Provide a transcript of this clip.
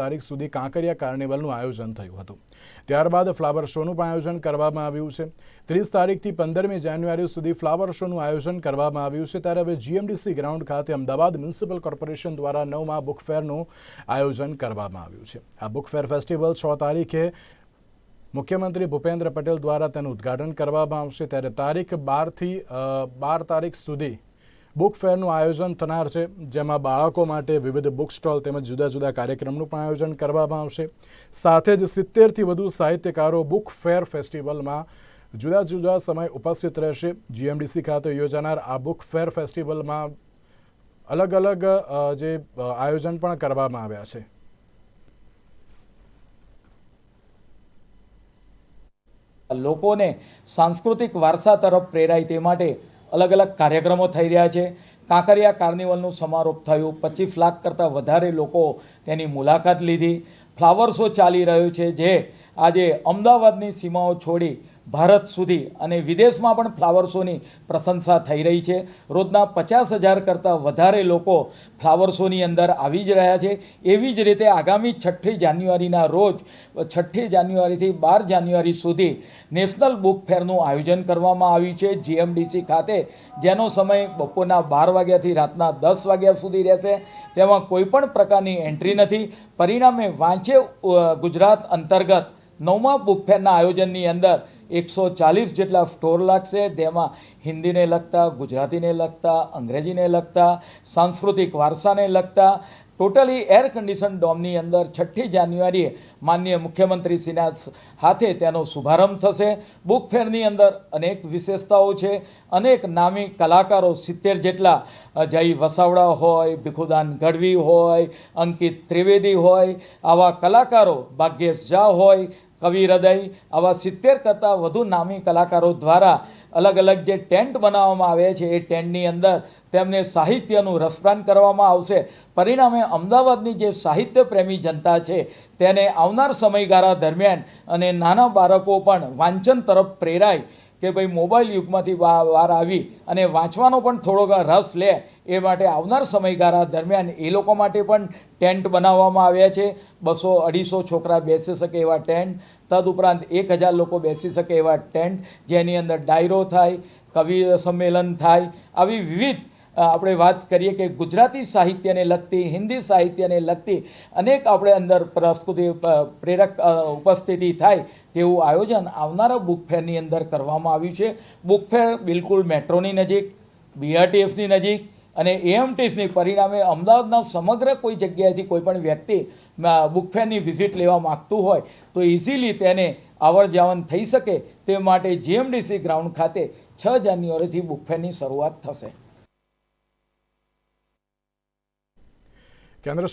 તારીખ સુધી કાંકરિયા કાર્નિવલનું આયોજન થયું હતું. ત્યારબાદ ફ્લાવર શોનું પણ આયોજન કરવામાં આવ્યું છે. ત્રીસ તારીખથી પંદરમી જાન્યુઆરી સુધી ફ્લાવર શોનું આયોજન કરવામાં આવ્યું છે. ત્યારે હવે જીએમડીસી ગ્રાઉન્ડ ખાતે અમદાવાદ મ્યુનિસિપલ કોર્પોરેશન દ્વારા નવમા બુક ફેરનું આયોજન કરવામાં આવ્યું છે. આ બુકફેર ફેસ્ટિવલ છ તારીખે મુખ્યમંત્રી ભૂપેન્દ્ર પટેલ દ્વારા તેનું ઉદ્ઘાટન કરવામાં આવશે. ત્યારે તારીખ બારથી બાર તારીખ સુધી બુક ફેરનું આયોજન થનાર છે, જેમાં બાળકો માટે વિવિધ બુક સ્ટોલ તેમજ જુદા જુદા કાર્યક્રમનું પણ આયોજન કરવામાં આવશે. સાથે જ સિત્તેરથી વધુ સાહિત્યકારો બુક ફેર ફેસ્ટિવલમાં જુદા જુદા સમય ઉપસ્થિત રહેશે. જીએમડીસી ખાતે યોજાનાર આ બુક ફેર ફેસ્ટિવલમાં અલગ અલગ જે આયોજન પણ કરવામાં આવ્યા છે. લોકોને સાંસ્કૃતિક વારસા તરફ પ્રેરાય તે માટે અલગ અલગ કાર્યક્રમો થઈ રહ્યા છે. કાંકરિયા કાર્નિવલનું સમારોપ થયું. પચીસ લાખ કરતાં વધારે લોકો તેની મુલાકાત લીધી. ફ્લાવર શો ચાલી રહ્યો છે જે આજે અમદાવાદની સીમાઓ છોડી ભારત સુધી અને વિદેશમાં પણ ફ્લાવર શોની પ્રશંસા થઈ રહી છે. રોજના પચાસ હજાર કરતાં વધારે લોકો ફ્લાવર શોની અંદર આવી જ રહ્યા છે. એવી જ રીતે આગામી છઠ્ઠી જાન્યુઆરીના રોજ, છઠ્ઠી જાન્યુઆરીથી બાર જાન્યુઆરી સુધી નેશનલ બુક ફેરનું આયોજન કરવામાં આવ્યું છે. જીએમડીસી ખાતે, જેનો સમય બપોરના બાર વાગ્યાથી રાતના દસ વાગ્યા સુધી રહેશે. તેમાં કોઈપણ પ્રકારની એન્ટ્રી નથી. પરિણામે વાંચે ગુજરાત અંતર્ગત નવમા બુક ફેરના આયોજનની અંદર એકસો ચાલીસ જેટલા સ્ટોર લાગશે. તેમાં હિન્દીને લગતા, ગુજરાતીને લગતા, અંગ્રેજીને લગતા, સાંસ્કૃતિક વારસાને લગતા, ટોટલી એર કન્ડિશન ડોમની અંદર છઠ્ઠી જાન્યુઆરીએ માનનીય મુખ્યમંત્રીશ્રીના હાથે તેનો શુભારંભ થશે. બુક ફેરની અંદર અનેક વિશેષતાઓ છે. અનેક નામી કલાકારો સિત્તેર જેટલા જય વસાવડા હોય, ભીખુદાન ગઢવી હોય, અંકિત ત્રિવેદી હોય, આવા કલાકારો ભાગ્યેશ ઝા હોય કવિ હૃદય, આવા સિત્તેર કરતાં વધુ નામી કલાકારો દ્વારા અલગ અલગ જે ટેન્ટ બનાવવામાં આવે છે, એ ટેન્ટની અંદર તેમને સાહિત્યનું રસપાન કરવામાં આવશે. પરિણામે અમદાવાદની જે સાહિત્ય પ્રેમી જનતા છે, તેને આવનાર સમયગાળા દરમિયાન અને નાના બાળકો પણ વાંચન તરફ પ્રેરાય. કે ભાઈ મોબાઈલ યુગમાંથી વાર આવી અને વાંચવાનો પણ થોડો ઘણો રસ લે, એ માટે આવનાર સમયગાળા દરમિયાન એ લોકો માટે પણ ટેન્ટ બનાવવામાં આવ્યા છે. બસો અઢીસો છોકરા બેસી શકે એવા ટેન્ટ. તદુપરાંત એક હજાર લોકો બેસી શકે એવા ટેન્ટ, જેની અંદર ડાયરો થાય, કવિ સંમેલન થાય, આવી વિવિધ આપણે વાત કરીએ કે ગુજરાતી સાહિત્યને લગતી, હિન્દી સાહિત્યને લગતી અનેક આપણે અંદર પ્રસ્તુતિ પ્રેરક ઉપસ્થિતિ થાય તેવું આયોજન આવનારા બુક ફેરની અંદર કરવામાં આવ્યું છે. બુક ફેર બિલકુલ મેટ્રોની નજીક બીઆરટીએફની નજીક અને એએમટીસની પરિણામે અમદાવાદના સમગ્ર કોઈ જગ્યાએથી કોઈ પણ વ્યક્તિ બુક ફેરની વિઝિટ લેવા માગતું હોય તો ઇઝીલી તેને આવર જાવન થઈ શકે તે માટે જીએમડીસી ગ્રાઉન્ડ ખાતે છ જાન્યુઆરીથી બુક ફેરની શરૂઆત થશે. કેન્દ્ર